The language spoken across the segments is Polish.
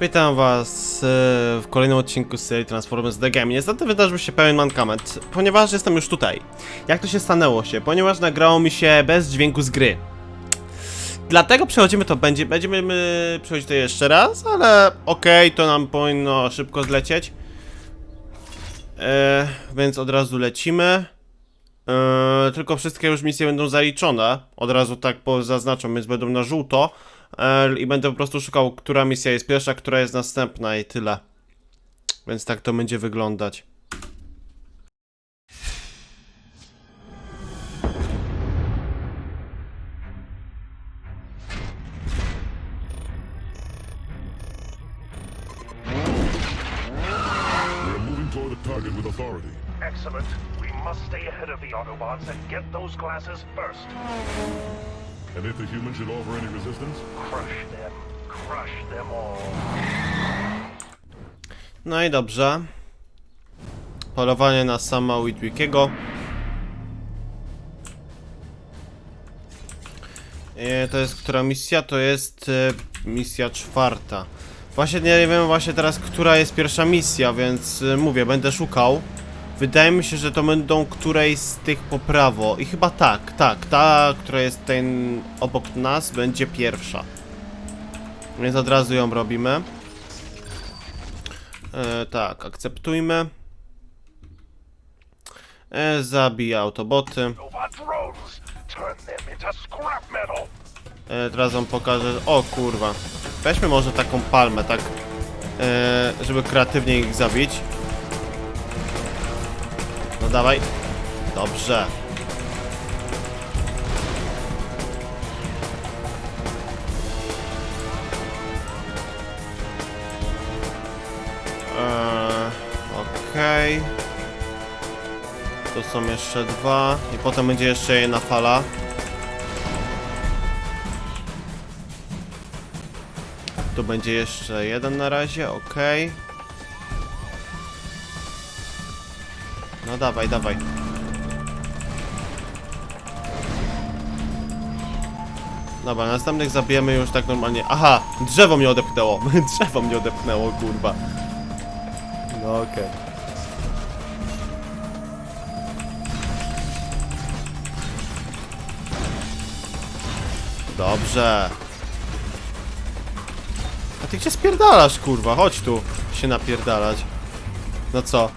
Witam was e, w kolejnym odcinku serii Transformers The Game. Niestety wydarzył się pewien mankament, ponieważ jestem już tutaj. Jak to się stanęło się? Ponieważ nagrało mi się bez dźwięku z gry. Dlatego przechodzimy to, będzie, będziemy my przechodzić to jeszcze raz, ale okej, to nam powinno szybko zlecieć. E, więc od razu lecimy. E, tylko wszystkie już misje będą zaliczone. Od razu tak zaznaczam, więc będą na żółto. I będę po prostu szukał, która misja jest pierwsza, która jest następna i tyle. Więc tak to będzie wyglądać. Excellent. We must stay ahead of the Autobots and get those glasses first. And if the humans should offer any resistance, Crush them. Crush them all. No i dobrze. Polowanie na sama Witwickiego. E, to jest która misja? To jest e, misja czwarta. Właśnie nie wiem właśnie teraz, która jest pierwsza misja, więc e, mówię, będę szukał. Wydaje mi się, że to będą którejś z tych po prawo. I chyba tak, tak, ta, która jest ten obok nas, będzie pierwsza. Więc od razu ją robimy. E, tak, akceptujmy. E, autoboty. E, teraz wam pokażę. O kurwa. Weźmy może taką palmę, tak. E, żeby kreatywnie ich zabić. Dawaj. Dobrze. Eee, Okej. Tu są jeszcze dwa. I potem będzie jeszcze jedna fala. Tu będzie jeszcze jeden na razie, ok. No dawaj, dawaj. Dobra, następnych zabijemy już tak normalnie. Aha, drzewo mnie odepchnęło. drzewo mnie odepchnęło, kurwa. No okej. Dobrze. A ty gdzie spierdalasz, kurwa? Chodź tu się napierdalać. No co?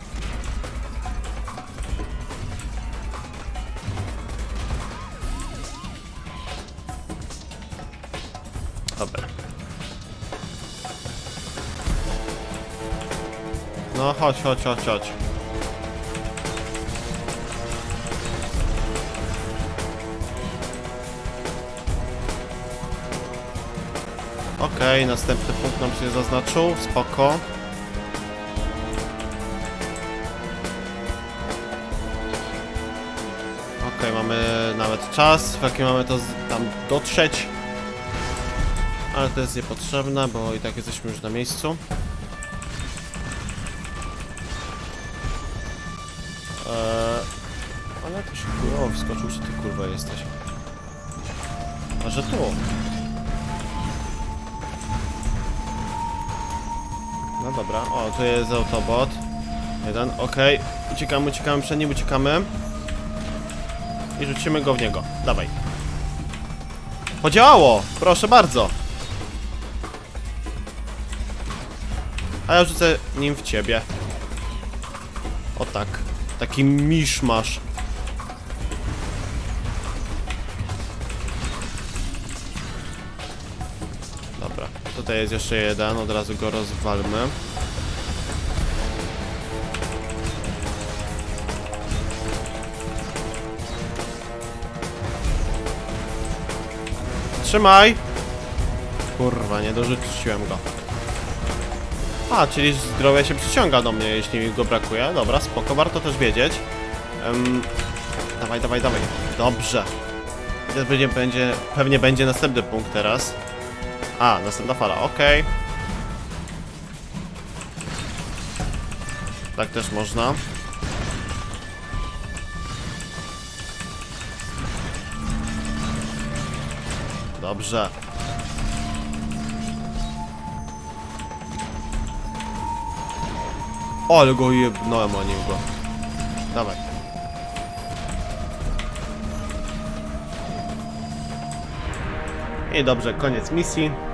No chodź, chodź, chodź, chodź. Okej, następny punkt nam się zaznaczył, spoko. Okej, mamy nawet czas, w jaki mamy to tam dotrzeć. Ale to jest niepotrzebne, bo i tak jesteśmy już na miejscu. Wskoczył, że ty kurwa jesteś. A że tu? No dobra, o, tu jest autobot. Jeden, okej. Uciekamy, uciekamy przed nim, uciekamy. I rzucimy go w niego. Dawaj. Podziałało! Proszę bardzo. A ja rzucę nim w ciebie. O tak. Taki miszmasz. Dobra, tutaj jest jeszcze jeden, od razu go rozwalmy. Trzymaj! Kurwa, nie dorzuciłem go. A, czyli zdrowie się przyciąga do mnie, jeśli mi go brakuje. Dobra, spoko, warto też wiedzieć. Em, dawaj, dawaj, dawaj. Dobrze. Będzie, będzie, pewnie będzie następny punkt teraz. A, następna fala, okej. Tak też można. Dobrze. O, ale go jebnąłem o nim go. Dawaj. I dobrze, koniec misji.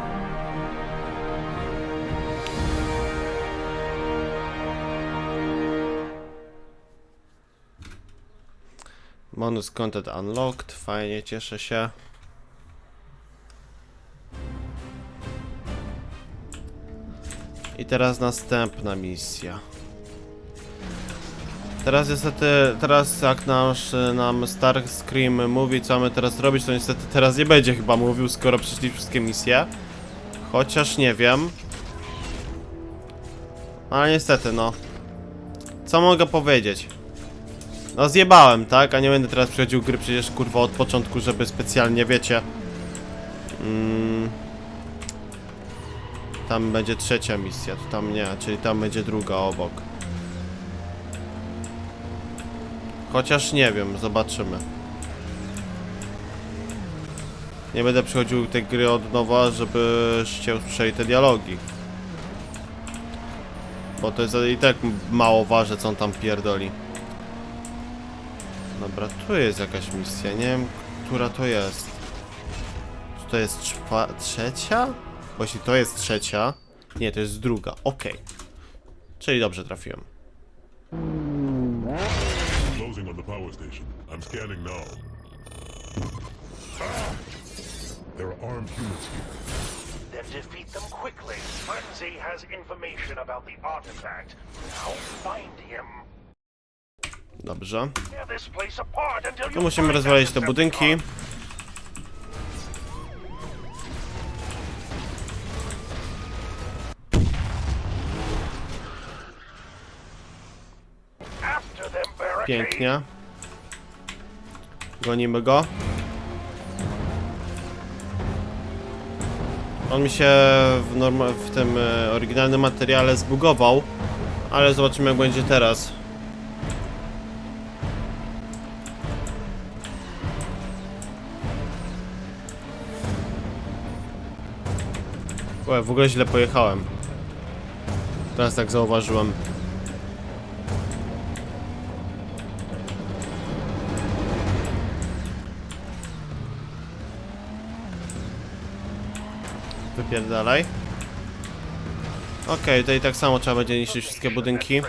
Bonus content unlocked, fajnie, cieszę się. I teraz następna misja. Teraz niestety, teraz jak nasz, nam Starscream mówi co mamy teraz robić, to niestety teraz nie będzie chyba mówił, skoro przeszli wszystkie misje. Chociaż nie wiem. Ale niestety, no. Co mogę powiedzieć? No zjebałem, tak? A nie będę teraz przechodził gry przecież kurwa od początku, żeby specjalnie, wiecie... Mm, tam będzie trzecia misja, tu tam nie, czyli tam będzie druga obok. Chociaż nie wiem, zobaczymy. Nie będę przechodził tej gry od nowa, żebyście usłyszeli te dialogi. Bo to jest i tak mało ważne, co on tam pierdoli. Dobra, tu jest jakaś misja, nie wiem, która to jest. Czy to jest czwa trzecia? Bo jeśli to jest trzecia... Nie, to jest druga, okej. Czyli dobrze trafiłem. Closing on the power station. I'm scanning now. Ah! There are armed humans here. Then defeat them quickly. Frenzy has information about the artifact. Now find him. Dobrze. Tu musimy rozwalić te budynki. Pięknie. Gonimy go. On mi się w, w tym e, oryginalnym materiale zbugował, ale zobaczymy jak będzie teraz. Ue, w ogóle źle pojechałem. Teraz tak zauważyłem. Wypierdalaj. Okej, to i tak samo trzeba będzie niszczyć wszystkie budynki.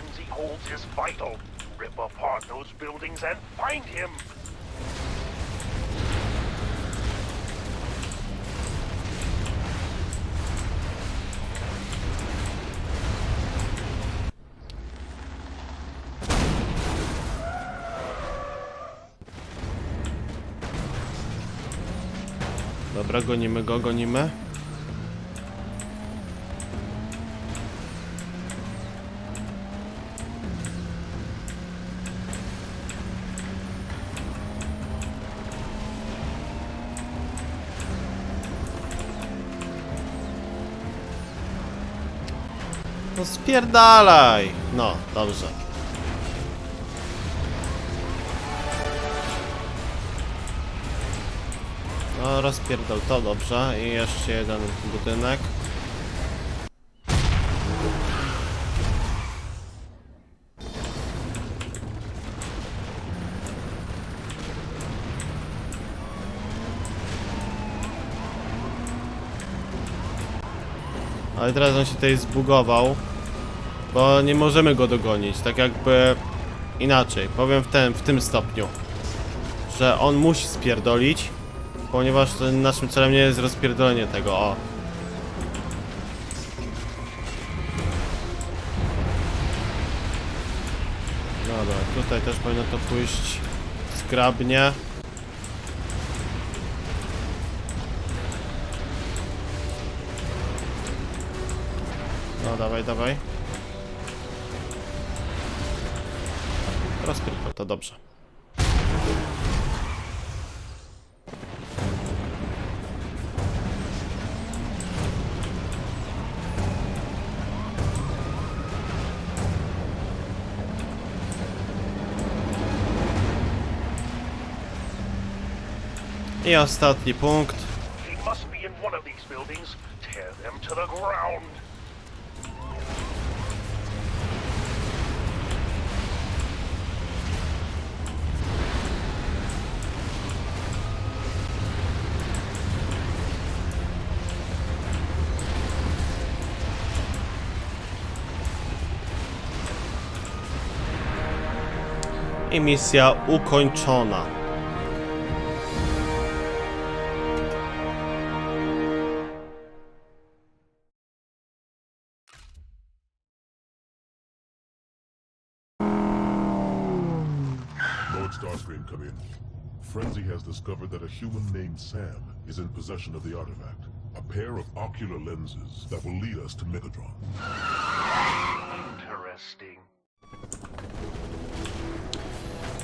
Dobra, gonimy go, gonimy. No spierdalaj! No, dobrze. Rozpierdol to, dobrze. I jeszcze jeden budynek. Ale teraz on się tutaj zbugował. Bo nie możemy go dogonić, tak jakby inaczej. Powiem w, ten, w tym stopniu. Że on musi spierdolić, ponieważ naszym celem nie jest rozpierdolenie tego, o. Dobra, tutaj też powinno to pójść zgrabnie. No, dawaj, dawaj. Rozpierdol to dobrze. I ostatni punkt. I misja ukończona. Starscream, come in. Frenzy has discovered that a human named Sam is in possession of the artifact. A pair of ocular lenses that will lead us to Megatron. Interesting.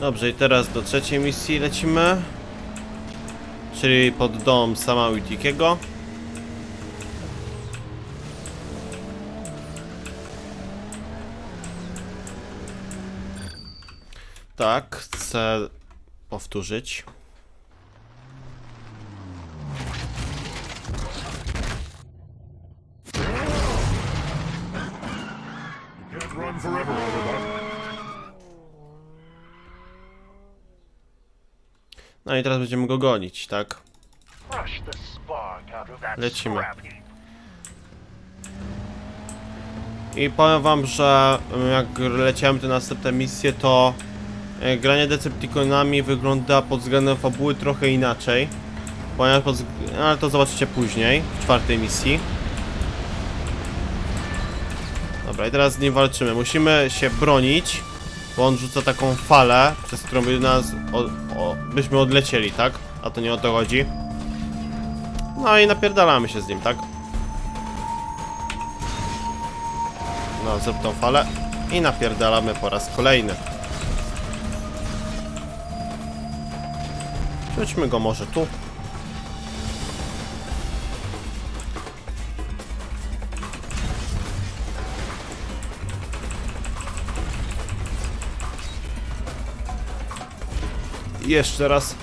Dobrze, i teraz do trzeciej misji lecimy. Czyli pod dom sama Witikiego. Tak, chcę powtórzyć. No i teraz będziemy go gonić, tak? Lecimy. I powiem wam, że jak leciałem te następne misje, to granie Decepticonami wygląda pod względem fabuły trochę inaczej. Pod, wzg- ale to zobaczycie później, w czwartej misji. Dobra, i teraz z nim walczymy. Musimy się bronić, bo on rzuca taką falę, przez którą by nas, o, byśmy odlecieli, tak? A to nie o to chodzi. No i napierdalamy się z nim, tak? No, zrób tą falę i napierdalamy po raz kolejny. Rzućmy go może tu. Jeszcze raz.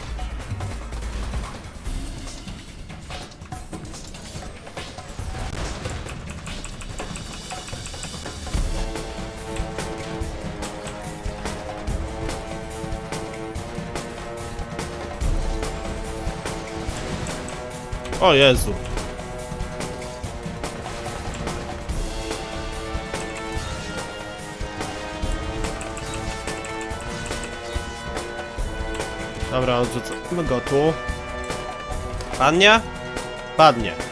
O Jezu. Dobra, odrzucamy go tu. Padnie? Padnie.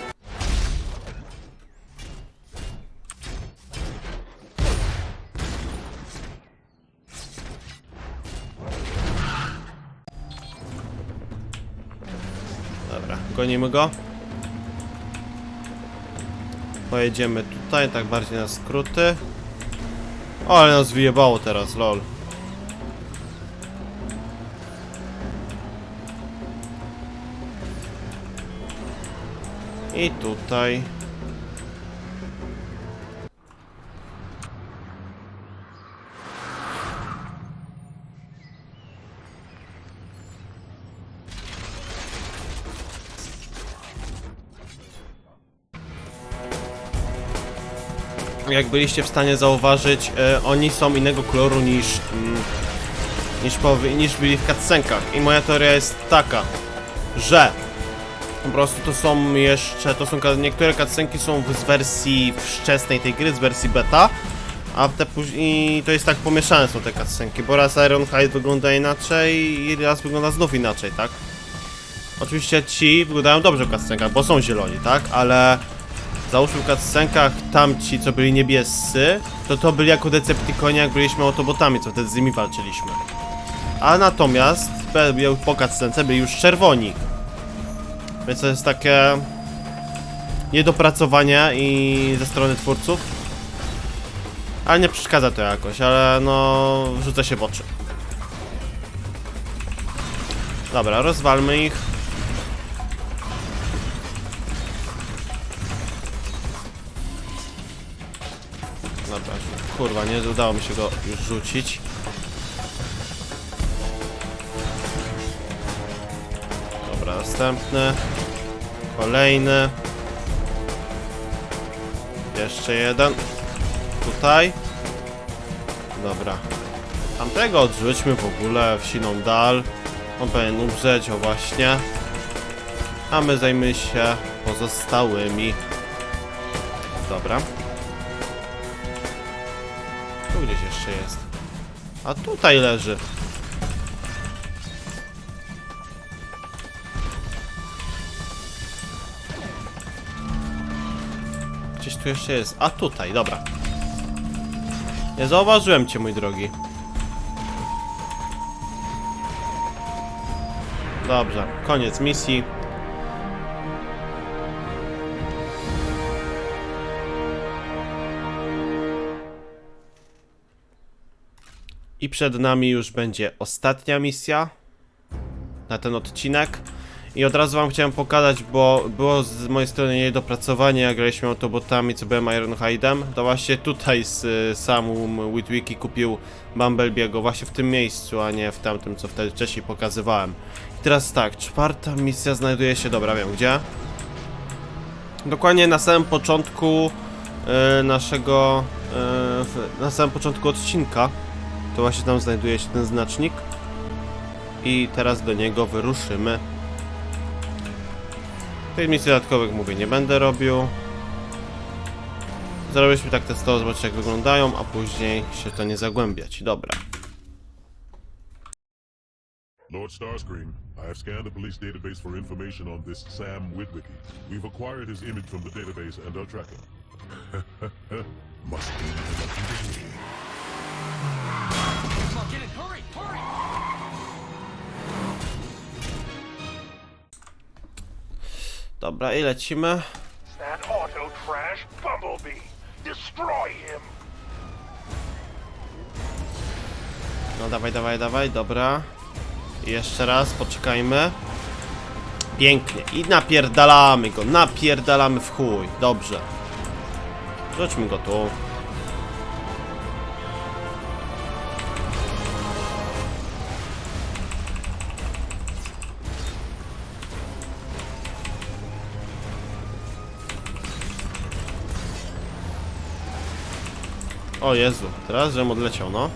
Gonimy go. Pojedziemy tutaj, tak bardziej na skróty. O, ale nas wyjebało teraz, lol. I tutaj. Jak byliście w stanie zauważyć, e, oni są innego koloru niż, mm, niż, powi- niż byli w cutscenkach. I moja teoria jest taka, że po prostu to są jeszcze, to są, niektóre cutscenki są z wersji wczesnej tej gry, z wersji beta, a te później, to jest tak pomieszane są te cutscenki, bo raz Ironhide wygląda inaczej i raz wygląda znów inaczej, tak? Oczywiście ci wyglądają dobrze w cutscenkach, bo są zieloni, tak? Ale załóżmy w cutscenkach tamci, co byli niebiescy, to to byli jako Decepticoni, jak byliśmy autobotami, co wtedy z nimi walczyliśmy. A natomiast po cutscence byli już czerwoni. Więc to jest takie niedopracowanie i ze strony twórców. Ale nie przeszkadza to jakoś, ale no rzuca się w oczy. Dobra, rozwalmy ich. Kurwa, nie udało mi się go już rzucić. Dobra, następny. Kolejny. Jeszcze jeden. Tutaj. Dobra. Tamtego odrzućmy w ogóle w siną dal. On powinien umrzeć, o właśnie. A my zajmmy się pozostałymi. Dobra. Tu gdzieś jeszcze jest. A tutaj leży. Gdzieś tu jeszcze jest. A tutaj, dobra. Nie zauważyłem cię, mój drogi. Dobrze, koniec misji. I przed nami już będzie ostatnia misja na ten odcinek. I od razu wam chciałem pokazać, bo było z mojej strony niedopracowanie, jak graliśmy autobotami, co byłem Ironhide'em. To właśnie tutaj z samym Witwiki kupił Bumblebee'ego, właśnie w tym miejscu, a nie w tamtym, co wtedy wcześniej pokazywałem. I teraz tak, czwarta misja znajduje się, dobra, wiem gdzie. Dokładnie na samym początku y, naszego, y, w- na samym początku odcinka. To właśnie tam znajduje się ten znacznik. I teraz do niego wyruszymy. Tych misji dodatkowych mówię, nie będę robił. Zrobiliśmy tak testowo, zobaczyć jak wyglądają, a później się to nie zagłębiać. Dobra. Lord Starscream, I have scanned the police database for information on this Sam Witwicky. We've acquired his image from the database and are tracking. Must be Dobra, i lecimy. No dawaj, dawaj, dawaj, dobra. I jeszcze raz, poczekajmy. Pięknie. I napierdalamy go, napierdalamy w chuj. Dobrze. Rzućmy go tu. O Jezu, teraz żem odleciał, no.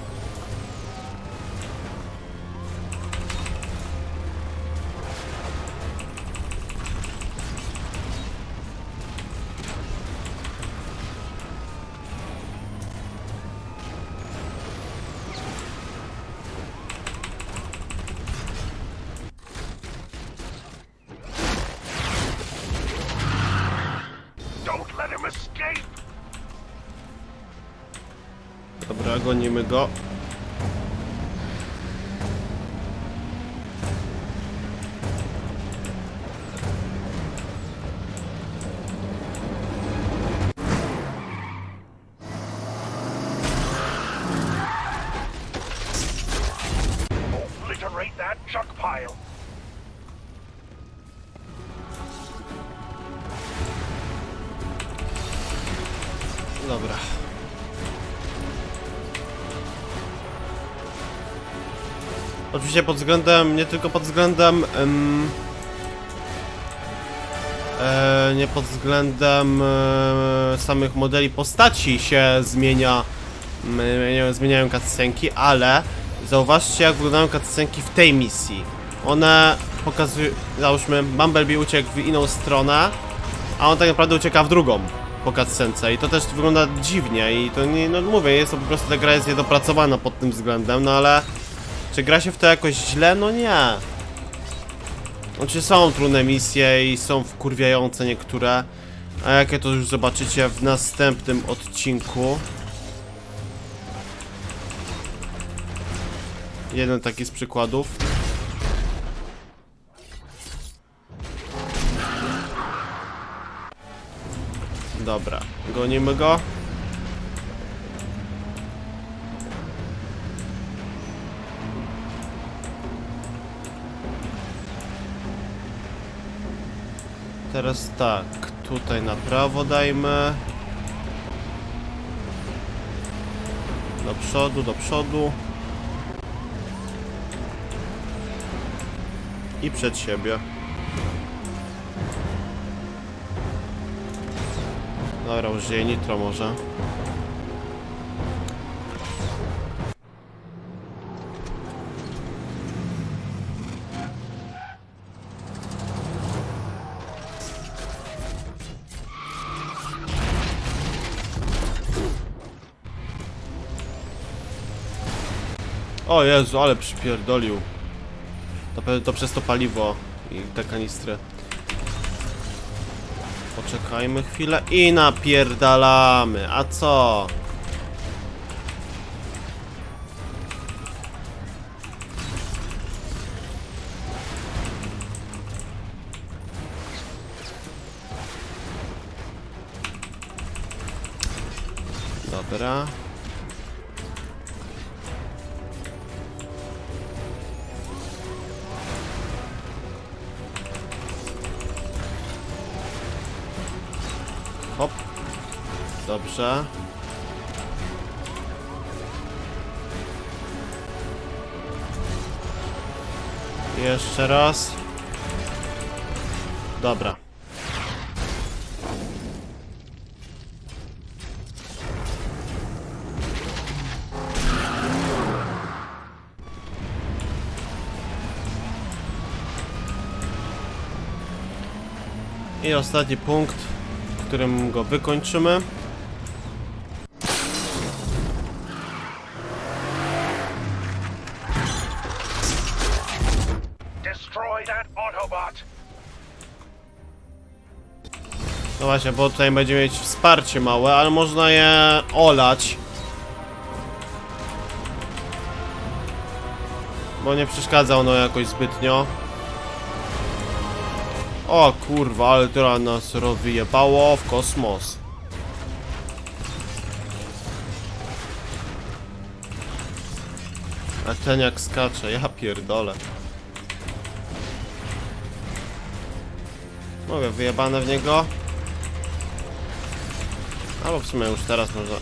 Dobra, gonimy go. Oczywiście pod względem, nie tylko pod względem... em, e, nie pod względem e, samych modeli postaci się zmienia, zmieniają- zmieniają cutscenki, ale zauważcie jak wyglądają cutscenki w tej misji. One pokazują, załóżmy, Bumblebee uciekł w inną stronę, a on tak naprawdę ucieka w drugą po cutscence i to też wygląda dziwnie i to nie, no mówię, jest to po prostu ta gra jest niedopracowana pod tym względem, no ale czy gra się w to jakoś źle? No nie. Oczywiście są trudne misje i są wkurwiające niektóre, a jakie to już zobaczycie w następnym odcinku. Jeden taki z przykładów. Dobra, gonimy go. Teraz tak, tutaj na prawo dajmy. Do przodu, do przodu. I przed siebie. Dobra, użyję nitro może. O Jezu, ale przypierdolił. To to przez to paliwo i te kanistry. Poczekajmy chwilę i napierdalamy. A co? Jeszcze raz. Dobra. I ostatni punkt, w którym go wykończymy. Właśnie, bo tutaj będzie mieć wsparcie małe, ale można je olać. Bo nie przeszkadza ono jakoś zbytnio. O kurwa, ale teraz nas rozwyjebało w kosmos. A ten jak skacze, ja pierdolę. Mówię, wyjebane w niego. Albo w sumie już teraz można.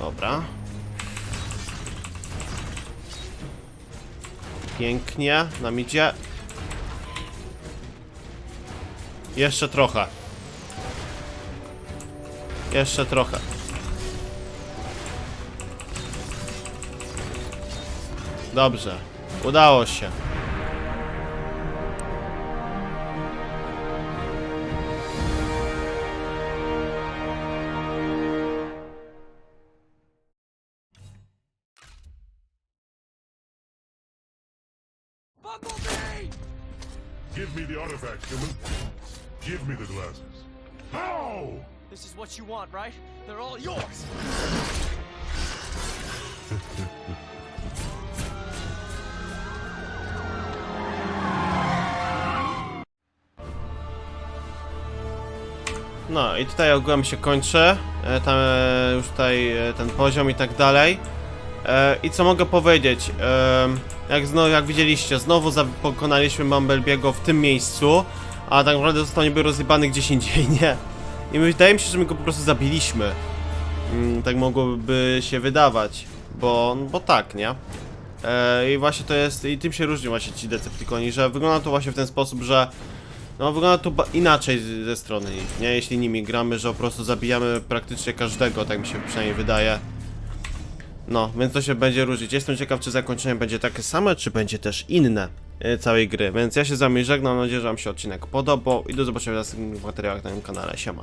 Dobra. Pięknie, nam idzie. Jeszcze trochę. Jeszcze trochę. Dobrze, udało się. You want, right? They're all yours! No i tutaj ogółem się kończy. E, tam e, już tutaj e, ten poziom i tak dalej. E, I co mogę powiedzieć? E, jak, znowu, jak widzieliście, znowu pokonaliśmy Bumblebee'ego w tym miejscu, a tak naprawdę został niby rozjebany gdzieś indziej, nie? I wydaje mi się, że my go po prostu zabiliśmy. Mm, tak mogłoby się wydawać, bo, bo tak, nie? E, I właśnie to jest, i tym się różni właśnie ci Decepticoni, że wygląda to właśnie w ten sposób, że no wygląda to inaczej ze strony ich, nie? Jeśli nimi gramy, że po prostu zabijamy praktycznie każdego, tak mi się przynajmniej wydaje. No, więc to się będzie różnić. Jestem ciekaw, czy zakończenie będzie takie same, czy będzie też inne e, całej gry. Więc ja się z wami żegnam, mam nadzieję, że wam się odcinek podobał i do zobaczenia w następnych materiałach na tym kanale. Siema.